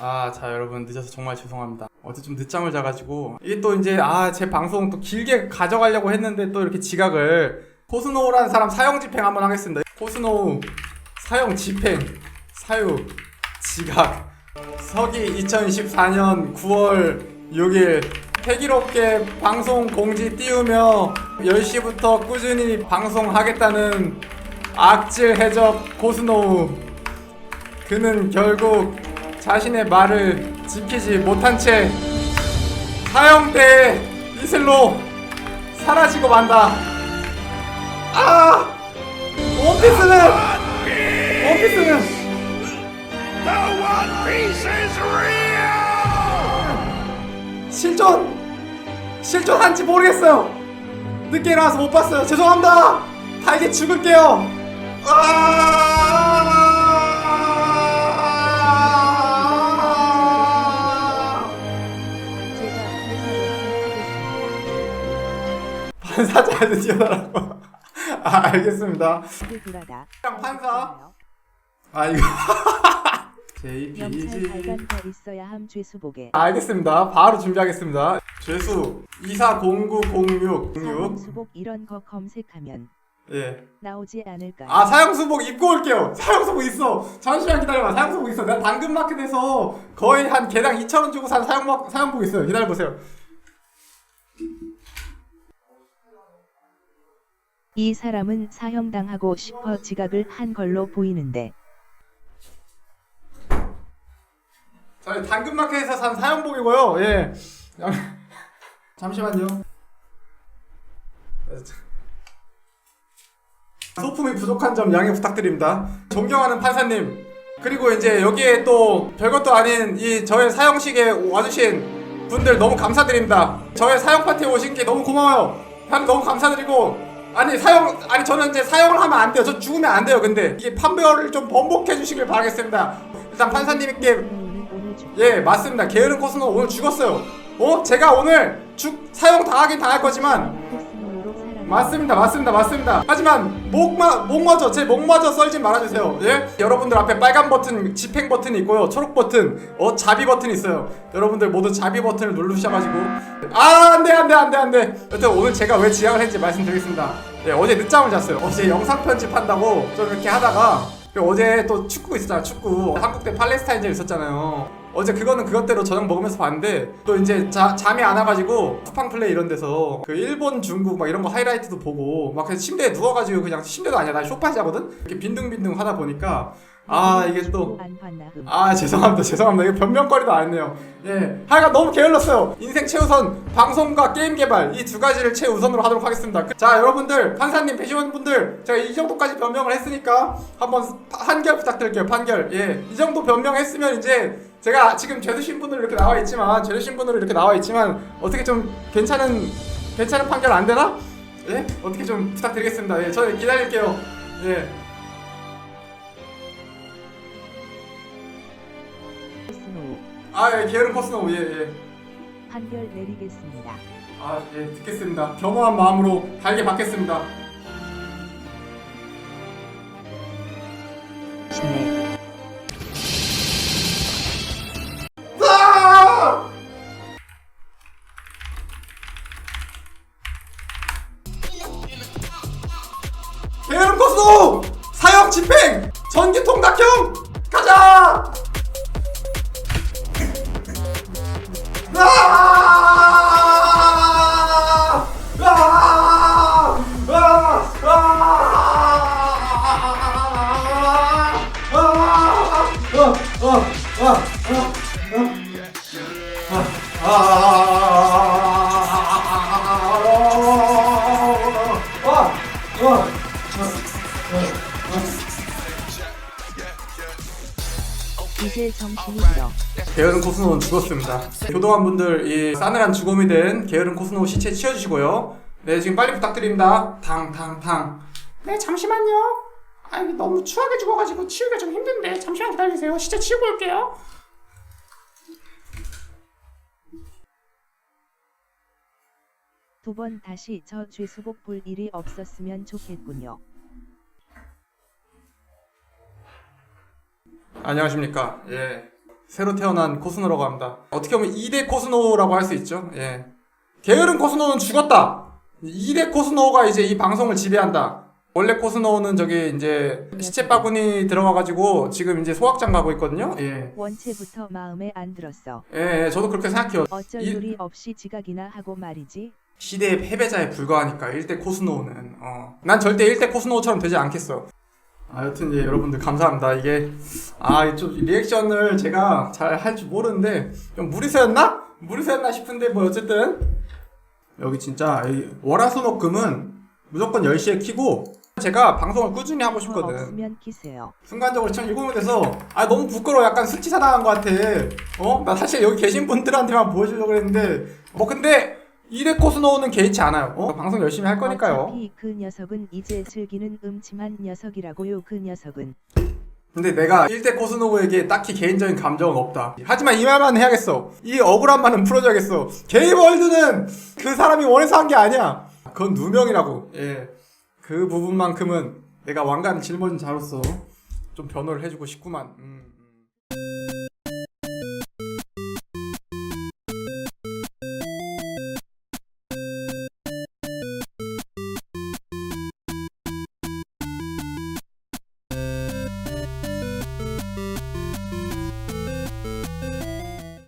아, 자, 여러분, 늦어서 정말 죄송합니다. 어제 좀 늦잠을 자가지고, 이게 또 이제, 아, 제 방송 또 길게 가져가려고 했는데 또 이렇게 지각을, 코스노우라는 사람 사형 집행 한번 하겠습니다. 코스노우, 사형 집행, 사유, 지각. 서기 2024년 9월 6일, 패기롭게 방송 공지 띄우며 10시부터 꾸준히 방송하겠다는 악질 해적 코스노우. 그는 결국 자신의 말을 지키지 못한 채 사형대의 이슬로 사라지고 만다. 아! 원피스는 원피스는! 실존 실존한지 모르겠어요. 늦게 일어나서 못 봤어요. 죄송합니다. 다 이제 죽을게요. 아! 잘 뛰어나라고. 아 알겠습니다. 돌아다. 그냥 판사. 아 이거 영찰 JPG 발간 더 있어야 함 죄수복에. 알겠습니다. 바로 준비하겠습니다. 죄수 240906 06 수복 이런 거 검색하면 예. 나오지 않을까. 아 사형수복 입고 올게요. 사형수복 있어. 잠시만 기다려봐. 사형수복 있어. 내가 당근마켓에서 거의 한 개당 2,000원 주고 산 사형 사형복 있어요. 기다려 보세요. 이 사람은 사형당하고 싶어 지각을 한 걸로 보이는데 저희 당근마켓에서 산 사형복이고요. 예. 잠시만요. 소품이 부족한 점 양해 부탁드립니다. 존경하는 판사님. 그리고 이제 여기에 또 별것도 아닌 이 저의 사형식에 와주신 분들 너무 감사드립니다. 저의 사형 파티에 오신 게 너무 고마워요. 한 너무 감사드리고 아니 사형 아니 저는 이제 사형을 하면 안 돼요. 저 죽으면 안 돼요. 근데 이게 판별을 좀 번복해 주시길 바라겠습니다. 일단 판사님께 예 맞습니다. 게으른 코스는 오늘 죽었어요. 어? 제가 오늘 죽 사형 당하긴 당할 거지만 맞습니다. 맞습니다. 맞습니다. 하지만 목마 목마저 제 목마저 썰지 말아주세요. 예? 여러분들 앞에 빨간 버튼 집행 버튼이 있고요. 초록 버튼 어 자비 버튼이 있어요. 여러분들 모두 자비 버튼을 누르셔가지고. 아 안돼 안돼 안돼 안돼. 여튼 오늘 제가 왜 지각을 했는지 말씀드리겠습니다 예 어제 늦잠을 잤어요. 어제 영상 편집한다고 좀 이렇게 하다가 어제 또 축구 있었잖아 축구. 한국 대 팔레스타인전 있었잖아요 어제 그거는 그것대로 저녁 먹으면서 봤는데 또 이제 자, 잠이 안 와가지고 쿠팡 플레이 이런 데서 그 일본 중국 막 이런 거 하이라이트도 보고 막 그래서 침대에 누워가지고 그냥 침대도 아니야. 나 쇼파 자거든? 이렇게 빈둥빈둥 하다 보니까 아 이게 또. 아 죄송합니다. 죄송합니다. 이거 변명거리도 아니네요. 예. 하여간 너무 게을렀어요. 인생 최우선 방송과 게임 개발 이 두 가지를 최우선으로 하도록 하겠습니다. 그- 자 여러분들 판사님 배시원분들 제가 이 정도까지 변명을 했으니까 한번 판결 부탁드릴게요. 판결. 예이 정도 변명했으면 이제 제가 지금 죄수 신분으로 이렇게 나와 있지만 죄수 신분으로 이렇게 나와 있지만 어떻게 좀 괜찮은 괜찮은 판결 안 되나 예 어떻게 좀 부탁드리겠습니다 예 저는 기다릴게요 예 아, 예, 게으른 코스노, 예, 예. 판결 내리겠습니다. 아, 예, 듣겠습니다. 겸허한 마음으로 달게 받겠습니다. 신 코스노! 사형 집행! 전기 통닭형! 가자! 아! 아! 아! 이제 정신이 들어 게으른 코스노는 죽었습니다. 교도관 분들 이 싸늘한 죽음이 된 게으른 코스노 시체 치워주시고요. 네 지금 빨리 부탁드립니다. 탕탕탕. 네 잠시만요. 아 이게 너무 추하게 죽어가지고 치우기가 좀 힘든데 잠시만 기다리세요. 시체 치우고 올게요. 두 번 다시 저 죄수복 볼 일이 없었으면 좋겠군요. 안녕하십니까. 예. 새로 태어난 코스노라고 합니다. 어떻게 보면 2대 코스노라고 할 수 있죠. 예. 게으른 코스노는 죽었다. 2대 코스노가 이제 이 방송을 지배한다. 원래 코스노는 저기 이제 시체 바구니 들어가가지고 지금 이제 소확장 가고 있거든요. 예. 원체부터 마음에 안 들었어. 예, 예, 저도 그렇게 생각해요. 어쩔 이- 누리 없이 지각이나 하고 말이지. 시대의 패배자에 불과하니까 1대 코스노는 어. 난 절대 1대 코스노처럼 되지 않겠어 아 여튼 예, 여러분들 감사합니다 이게 아 좀 리액션을 제가 잘 할 줄 모르는데 좀 무리수였나? 무리수였나 싶은데 뭐 어쨌든 여기 진짜 이 월화수목금은 무조건 10시에 키고 제가 방송을 꾸준히 하고 더 싶거든 키세요. 순간적으로 참 읽으면 돼서 아 너무 부끄러워 약간 수치사 당한 것 같아 어? 나 사실 여기 계신 분들한테만 보여주려고 했는데 뭐 근데 2대 코스노는 개의치 않아요 어? 방송 열심히 할 거니까요 어차피 그 녀석은 이제 즐기는 음침한 녀석이라고요. 그 녀석은. 근데 내가 1대 코스노브에게 딱히 개인적인 감정은 없다 하지만 이 말만 해야겠어 이 억울함만은 풀어줘야겠어 게이월드는 그 사람이 원해서 한 게 아니야 그건 누명이라고 예 그 부분만큼은 내가 왕관 짊어진 자로서 좀 변호를 해주고 싶구만 음.